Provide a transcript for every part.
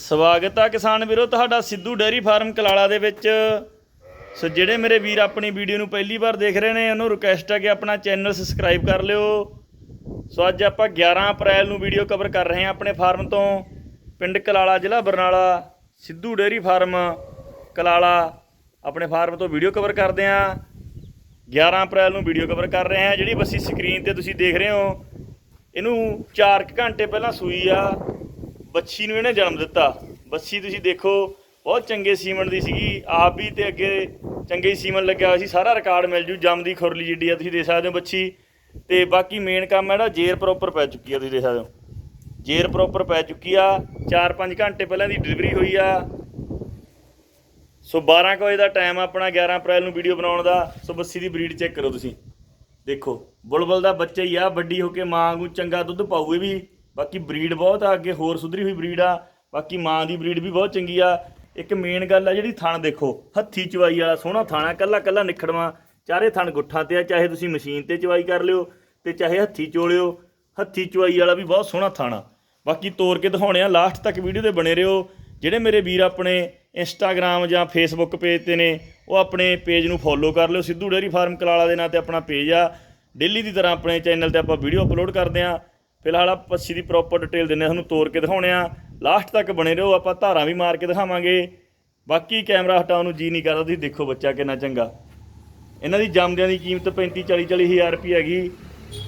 ਸਵਾਗਤ ਆ ਕਿਸਾਨ ਵੀਰੋ, ਤੁਹਾਡਾ ਸਿੱਧੂ ਡੇਅਰੀ ਫਾਰਮ ਕਲਾਲਾ ਦੇ ਵਿੱਚ। ਸੋ ਜਿਹੜੇ ਮੇਰੇ ਵੀਰ ਆਪਣੀ ਵੀਡੀਓ ਨੂੰ ਪਹਿਲੀ ਵਾਰ ਦੇਖ ਰਹੇ ਨੇ, ਉਹਨੂੰ ਰਿਕੁਐਸਟ ਹੈ ਕਿ ਆਪਣਾ ਚੈਨਲ ਸਬਸਕ੍ਰਾਈਬ ਕਰ ਲਿਓ। ਸੋ ਅੱਜ ਆਪਾਂ 11 ਅਪ੍ਰੈਲ ਨੂੰ ਵੀਡੀਓ ਕਵਰ ਕਰ ਰਹੇ ਹਾਂ ਆਪਣੇ ਫਾਰਮ ਤੋਂ। ਪਿੰਡ ਕਲਾਲਾ, ਜ਼ਿਲ੍ਹਾ ਬਰਨਾਲਾ, ਸਿੱਧੂ ਡੇਅਰੀ ਫਾਰਮ ਕਲਾਲਾ ਆਪਣੇ ਫਾਰਮ ਤੋਂ ਵੀਡੀਓ ਕਵਰ ਕਰਦੇ ਹਾਂ। 11 ਅਪ੍ਰੈਲ ਨੂੰ ਵੀਡੀਓ ਕਵਰ ਕਰ ਰਹੇ ਹਾਂ। ਜਿਹੜੀ ਬੱਸੀ ਸਕਰੀਨ ਤੇ ਤੁਸੀਂ ਦੇਖ ਰਹੇ ਹੋ, ਇਹਨੂੰ 4 ਘੰਟੇ ਪਹਿਲਾਂ ਸੂਈ ਆ। ਬੱਚੀ ਨੂੰ ਇਹਨੇ ਜਨਮ ਦਿੱਤਾ। ਬੱਚੀ ਤੁਸੀਂ ਦੇਖੋ, ਬਹੁਤ ਚੰਗੇ ਸੀਮਨ ਦੀ ਸੀਗੀ। ਆਪ ਵੀ ਤੇ ਅੱਗੇ ਚੰਗੇ ਹੀ ਸੀਮਨ ਲੱਗਿਆ ਹੋਇਆ ਸੀ। ਸਾਰਾ ਰਿਕਾਰਡ ਮਿਲ ਜੂ। ਜੰਮਦੀ ਖੁਰਲੀ ਜਿੱਡੀ ਆ, ਤੁਸੀਂ ਦੇਖ ਸਕਦੇ ਹੋ ਬੱਚੀ ਤੇ ਬਾਕੀ ਮੇਨ ਕੰਮ ਹੈ ਜਿਹੜਾ, ਜੇਰ ਪ੍ਰੋਪਰ ਪੈ ਚੁੱਕੀ ਆ, ਤੁਸੀਂ ਦੇਖ ਸਕਦੇ ਹੋ। ਜੇਰ ਪ੍ਰੋਪਰ ਪੈ ਚੁੱਕੀ ਆ। 4-5 ਘੰਟੇ ਪਹਿਲਾਂ ਦੀ ਡਿਲੀਵਰੀ ਹੋਈ ਆ। ਸੋ 12 ਕੁ ਵਜੇ ਦਾ ਟਾਈਮ ਆਪਣਾ 11 ਅਪ੍ਰੈਲ ਨੂੰ ਵੀਡੀਓ ਬਣਾਉਣ ਦਾ। ਸੋ ਬੱਸੀ ਦੀ ਬਰੀਡ ਚੈੱਕ ਕਰੋ ਤੁਸੀਂ। ਦੇਖੋ, ਬੁਲਬੁਲ ਦਾ ਬੱਚਾ ਹੀ ਆ। ਵੱਡੀ ਹੋ ਕੇ ਮਾਂ ਵਾਂਗੂ ਚੰਗਾ ਦੁੱਧ ਪਾਊ ਇਹ ਵੀ। ਬਾਕੀ ਬਰੀਡ ਬਹੁਤ ਆ, ਅੱਗੇ ਹੋਰ ਸੁਧਰੀ ਹੋਈ ਬਰੀਡ ਆ, ਬਾਕੀ ਮਾਂ ਦੀ ਬਰੀਡ ਵੀ ਬਹੁਤ ਚੰਗੀ ਆ। ਇੱਕ ਮੇਨ ਗੱਲ ਆ ਜਿਹੜੀ ਥਣ ਦੇਖੋ, ਹੱਥੀ ਚਵਾਈ ਵਾਲਾ ਸੋਹਣਾ ਥਾਣਾ ਕੱਲਾ ਕੱਲਾ ਨਿਖੜਵਾ, ਚਾਰੇ ਥਣ ਗੁੱਠਾਂ ਤੇ ਆ, ਚਾਹੇ ਤੁਸੀਂ ਮਸ਼ੀਨ ਤੇ ਚਵਾਈ ਕਰ ਲਿਓ ਤੇ ਚਾਹੇ ਹੱਥੀ ਚੋਲਿਓ, ਹੱਥੀ ਚਵਾਈ ਵਾਲਾ ਵੀ ਬਹੁਤ ਸੋਹਣਾ ਥਾਣਾ ਬਾਕੀ ਤੋਰ ਕੇ ਦਿਖਾਉਣੇ ਆ ਲਾਸਟ ਤੱਕ ਵੀਡੀਓ 'ਤੇ ਬਣੇ ਰਹੋ। ਜਿਹੜੇ ਮੇਰੇ ਵੀਰ ਆਪਣੇ ਇੰਸਟਾਗ੍ਰam ਜਾਂ ਫੇਸਬੁੱਕ ਪੇਜ ਤੇ ਨੇ, ਉਹ ਆਪਣੇ ਪੇਜ ਨੂੰ ਫੋਲੋ ਕਰ ਲਿਓ। ਸਿੱਧੂ ਡੇਅਰੀ ਫਾਰਮ ਕਲਾਲਾ ਦੇ ਨਾਂ ਤੇ ਆਪਣਾ ਪੇਜ ਆ। ਡੇਲੀ ਦੀ ਤਰ੍ਹਾਂ ਆਪਣੇ ਚੈਨਲ ਤੇ ਆਪਾਂ ਵੀਡੀਓ ਅਪਲੋਡ ਕਰਦੇ ਆ। ਫਿਲਹਾਲ ਆ ਪੱਛੀ ਦੀ ਪ੍ਰੋਪਰ ਡਿਟੇਲ ਦਿੰਦੇ ਆ ਤੁਹਾਨੂੰ ਤੋਰ ਕੇ ਦਿਖਾਉਣੇ ਆ ਲਾਸਟ ਤੱਕ ਬਣੇ ਰਹੋ, ਆਪਾਂ ਧਾਰਾਂ ਵੀ ਮਾਰ ਕੇ ਦਿਖਾਵਾਂਗੇ। ਬਾਕੀ ਕੈਮਰਾ ਹਟਾਉਣ ਨੂੰ ਜੀ ਨਹੀਂ ਕਰਦਾ, ਤੁਸੀਂ ਦੇਖੋ ਬੱਚਾ ਕਿੰਨਾ ਚੰਗਾ। ਇਹਨਾਂ ਦੀ ਜੰਮਦਿਆਂ ਦੀ ਕੀਮਤ 35 40 40 ਹਜ਼ਾਰ ਰੁਪਏ ਹੈਗੀ।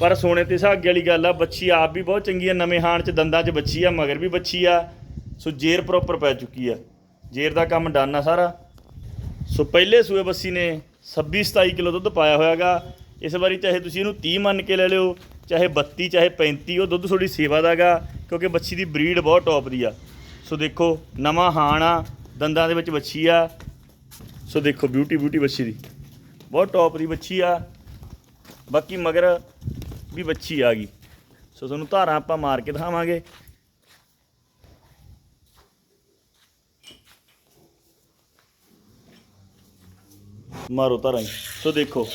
ਪਰ ਸੋਨੇ ਤੇ ਸੁਹਾਗੇ ਵਾਲੀ ਗੱਲ ਆ, ਬੱਚੀ ਆਪ ਵੀ ਬਹੁਤ ਚੰਗੀ ਆ, ਨਵੇਂ ਹਾਣ ਚ ਦੰਦਾਂ ਚ ਬੱਚੀ ਆ, ਮਗਰ ਵੀ ਬੱਚੀ ਆ। ਸੋ ਜੇਰ ਪ੍ਰੋਪਰ ਪੈ ਚੁੱਕੀ ਆ। ਜੇਰ ਦਾ ਕੰਮ ਡਨ ਆ ਸਾਰਾ। ਸੋ ਪਹਿਲੇ ਸੂਏ ਬੱਸੀ ਨੇ 26 27 ਕਿਲੋ ਦੁੱਧ ਪਾਇਆ ਹੋਇਆਗਾ। ਇਸ ਵਾਰੀ ਚਾਹੇ ਤੁਸੀਂ ਇਹਨੂੰ 30 ਮੰਨ ਕੇ ਲੈ ਲਿਓ, ਚਾਹੇ 32 ਚਾਹੇ 35 ਉਹ ਦੁੱਧ ਤੁਹਾਡੀ ਸੇਵਾ ਦਾਗਾ ਕਿਉਂਕਿ ਬੱਚੀ ਦੀ ਬਰੀਡ ਬਹੁਤ ਟੌਪ ਦੀ ਆ। ਸੋ ਦੇਖੋ, ਨਵਾਂ ਹਾਣ ਆ, ਦੰਦਾਂ ਦੇ ਵਿੱਚ ਬੱਚੀ ਆ। ਸੋ ਦੇਖੋ ਬਿਊਟੀ ਬਿਊਟੀ ਬੱਚੀ ਦੀ। ਬਹੁਤ ਟੌਪ ਦੀ ਬੱਚੀ ਆ। ਬਾਕੀ ਮਗਰ ਵੀ ਬੱਚੀ ਆ ਗਈ। ਸੋ ਤੁਹਾਨੂੰ ਧਾਰਾਂ ਆਪਾਂ ਮਾਰ ਕੇ ਦਿਖਾਵਾਂਗੇ। ਮਾਰੋ ਧਾਰਾਂ ਸੋ ਦੇਖੋ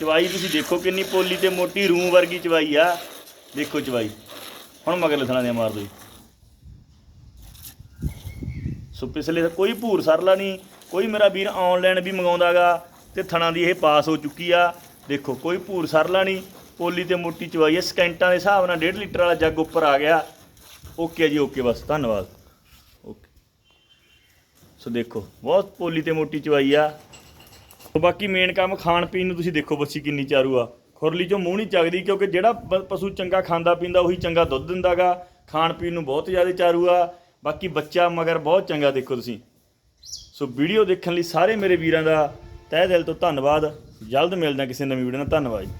ਚਵਾਈ, ਤੁਸੀਂ ਦੇਖੋ ਕਿੰਨੀ ਪੋਲੀ ਤੇ ਮੋਟੀ ਰੂੰ ਵਰਗੀ ਚਵਾਈ ਆ। ਦੇਖੋ ਚਵਾਈ। ਹੁਣ ਮਗਰ ਲਸਣਾ ਦੀਆਂ ਮਾਰ ਦੋ ਜੀ। ਸੋ ਪਿਛਲੇ ਕੋਈ ਭੂਰ ਸਰਲਾ ਨਹੀਂ, ਕੋਈ ਮੇਰਾ ਵੀਰ ਆਨਲਾਈਨ ਵੀ ਮੰਗਾਉਂਦਾਗਾ ਤੇ ਥਣਾ ਦੀ ਇਹ ਪਾਸ ਹੋ ਚੁੱਕੀ ਆ। ਦੇਖੋ, ਕੋਈ ਭੂਰ ਸਰਲਾ ਨਹੀਂ, ਪੋਲੀ ਤੇ ਮੋਟੀ ਚਵਾਈ ਹੈ ਸਕੈਂਟਾਂ ਦੇ ਹਿਸਾਬ ਨਾਲ 1.5 ਲੀਟਰ ਵਾਲਾ ਜੱਗ ਉੱਪਰ ਆ ਗਿਆ। ਓਕੇ ਜੀ, ਓਕੇ, ਬਸ, ਧੰਨਵਾਦ। ਓਕੇ। ਸੋ ਦੇਖੋ, ਬਹੁਤ ਪੋਲੀ ਤੇ ਮੋਟੀ ਚਵਾਈ ਆ। ਬਾਕੀ ਮੇਨ ਕੰਮ ਖਾਣ ਪੀਣ ਨੂੰ ਤੁਸੀਂ ਦੇਖੋ ਬੱਚੀ ਕਿੰਨੀ ਚਾਰੂ ਆ। ਖੁਰਲੀ ਚੋਂ ਮੂੰਹ ਨਹੀਂ ਚੱਕਦੀ ਕਿਉਂਕਿ ਜਿਹੜਾ ਪ- ਪਸ਼ੂ ਚੰਗਾ ਖਾਂਦਾ ਪੀਂਦਾ ਉਹੀ ਚੰਗਾ ਦੁੱਧ ਦਿੰਦਾਗਾ। ਖਾਣ ਪੀਣ ਨੂੰ ਬਹੁਤ ਜ਼ਿਆਦਾ ਚਾਰੂ ਆ। ਬਾਕੀ ਬੱਚਾ ਮਗਰ ਬਹੁਤ ਚੰਗਾ ਦੇਖੋ ਤੁਸੀਂ। ਸੋ ਵੀਡੀਓ ਦੇਖਣ ਲਈ ਸਾਰੇ ਮੇਰੇ ਵੀਰਾਂ ਦਾ ਤਹਿ ਦਿਲ ਤੋਂ ਧੰਨਵਾਦ। ਜਲਦ ਮਿਲਦੇ ਹਾਂ ਕਿਸੇ ਨਵੀਂ ਵੀਡੀਓ ਨਾਲ। ਧੰਨਵਾਦ ਜੀ।